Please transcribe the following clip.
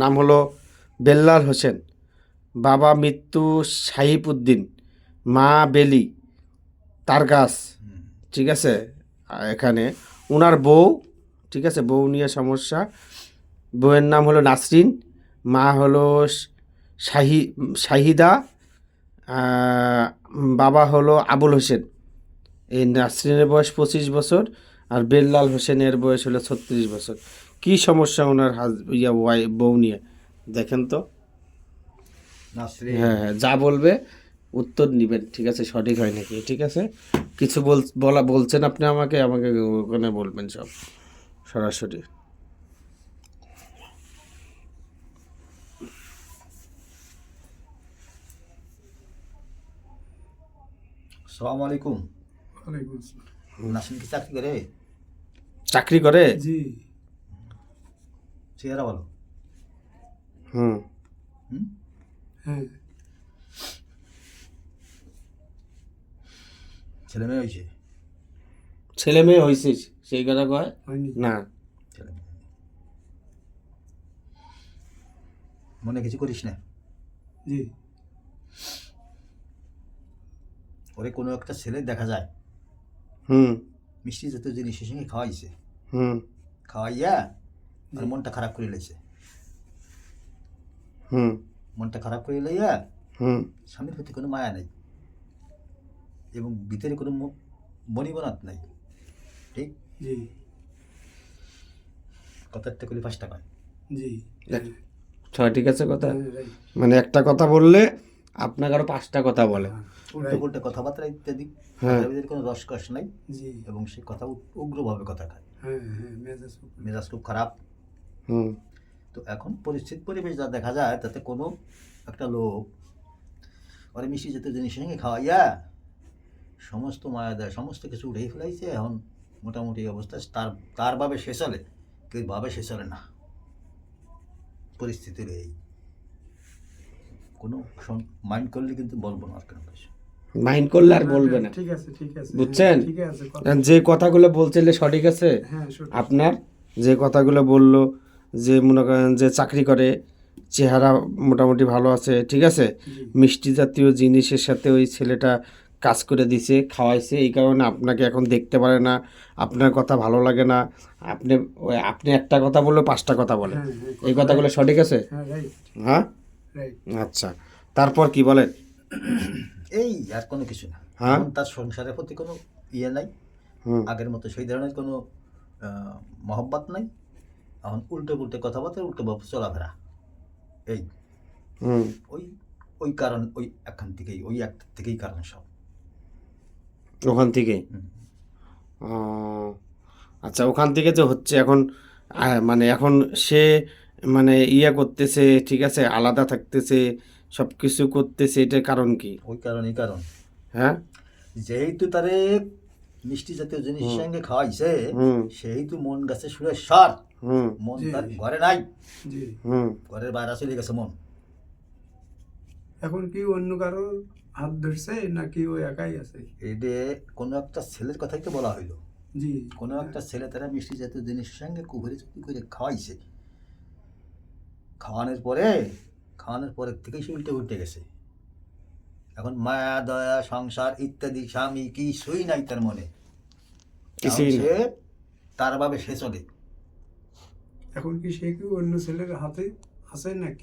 নাম হলো বেল্লাল হোসেন। বাবা মৃত্যু সাহিবউদ্দিন, মা বেলি, তার গাছ, ঠিক আছে? এখানে ওনার বউ, ঠিক আছে? বউ নিয়ে সমস্যা। বউয়ের নাম হলো নাসরিন, মা হলো শাহি, শাহিদা বাবা হলো আবুল হোসেন। এই নাসরিনের বয়স পঁচিশ বছর আর বেল্লাল হোসেনের বয়স হলো ছত্রিশ বছর। কি সমস্যা ওনার হাজ ইয়া ওয়াই বউ নিয়ে? দেখেন তো। হ্যাঁ হ্যাঁ যা বলবে উত্তর নিবেন ঠিক আছে? সঠিক হয় নাকি? ঠিক আছে? কিছু বল বলা বলছেন আপনি আমাকে আমাকে ওখানে বলবেন সব সরাসরি। সালাম আলাইকুম। ওয়ালাইকুম কি চাকরি করে? চাকরি করে? জি। চেহারা ভালো? হুম। হুম? হ্যাঁ। ছেলে মেয়ে হয়েছে? ছেলে মেয়ে হয়েছে সেই কথা কয়? না। ছেলে মনে কিছু করিস না? জি। ওরে কোনো একটা ছেলে দেখা যায়। হুম। মিষ্টি জাতীয় জিনিসের সঙ্গে খাওয়াইছে। হুম। খাওয়াইয়া আর মনটা খারাপ করে লেছে হুম। মনটা খারাপ করে লইয়া হুম। স্বামীর প্রতি কোনো মায়া নেই এবং ভিতরে কোনো ম- নাই। ঠিক? জি। কথারটা করলে পাঁচ টাকা জি। দেখ, ঠিক আছে কথা? মানে একটা কথা বললে আপনাকে আরও পাঁচটা কথা বলে। উল্টো কথাবার্তা ইত্যাদি। হ্যাঁ। কোনো রসকস নাই জি। এবং সে কথা উগ্রভাবে কথা খায় হ্যাঁ হ্যাঁ মেজাজ মেজাজ খুব খারাপ। হুম। তো এখন পরিস্থিতি পরিবেশ যা দেখা যায় তাতে কোনো একটা লোক ওরা মিষ্টি জাতীয় জিনিসের সঙ্গে খাওয়াইয়া সমস্ত মায়া দেয় সমস্ত কিছু উঠেই ফেলাইছে এখন মোটামুটি অবস্থা। তার তার ভাবে সে চলে কেউ ভাবে সে চলে না। পরিস্থিতির এই কোনো মাইন্ড করলে কিন্তু বলব না আর কোনো কিছু। মাইন্ড করলে আর বলবে না। ঠিক আছে ঠিক আছে। বুঝছেন? ঠিক আছে যে কথাগুলো বলছিলে সঠিক আছে? হ্যাঁ আপনার যে কথাগুলো বলল যে মনে করেন যে চাকরি করে চেহারা মোটামুটি ভালো আছে ঠিক আছে? মিষ্টি জাতীয় জিনিসের সাথে ওই ছেলেটা কাজ করে দিছে খাওয়াইছে এই কারণে আপনাকে এখন দেখতে পারে না আপনার কথা ভালো লাগে না আপনি ওই আপনি একটা কথা বললে পাঁচটা কথা বলে। হ্যাঁ হ্যাঁ এই কথাগুলো সঠিক আছে? হ্যাঁ হ্যাঁ? আচ্ছা তারপর কি বলেন? এই আর কোনো কিছু না। হ্যাঁ? তার সংসারের প্রতি কোনো ইয়ে নাই। আগের মতো সেই ধরনের কোনো মহব্বত নাই। এখন উল্টো উল্টে কথাবার্তা উল্টো ভাবে চলাফেরা। এই। হুম। ওই ওই কারণ ওই এখান থেকেই ওই এক থেকেই কারণ সব। ওখান থেকে আচ্ছা ওখান থেকে যে হচ্ছে এখন মানে এখন সে মানে ইয়া করতেছে ঠিক আছে আলাদা থাকতেছে সব কিছু করতেছে এটার কারণ কি? ওই কারণ এই কারণ। হ্যাঁ? যেহেতু তারে মিষ্টি জাতীয় জিনিসের সঙ্গে খাওয়াইছে হুম। সেহেতু মন গেছে সুরে সার মন তার ঘরে নাই। ঘরের বাইরে চলে গেছে মন। এখন কি অন্য কারোর হাত ধরছে নাকি ও একাই আছে? এতে কোনো একটা ছেলের কথাই তো বলা হইল। জি। কোনো একটা ছেলে তারা মিষ্টি জাতীয় জিনিসের সঙ্গে কুকুরে চুরি করে খাওয়াইছে। খাওয়ানোর পরে খাওয়ানোর পরের থেকেই সে উল্টে উল্টে গেছে। এখন মায়া দয়া সংসার ইত্যাদি স্বামী কিছুই নাই তার মনে। সে তার ভাবে সে চলে। এখন কি সে কি অন্য ছেলের হাতে আছে নাকি?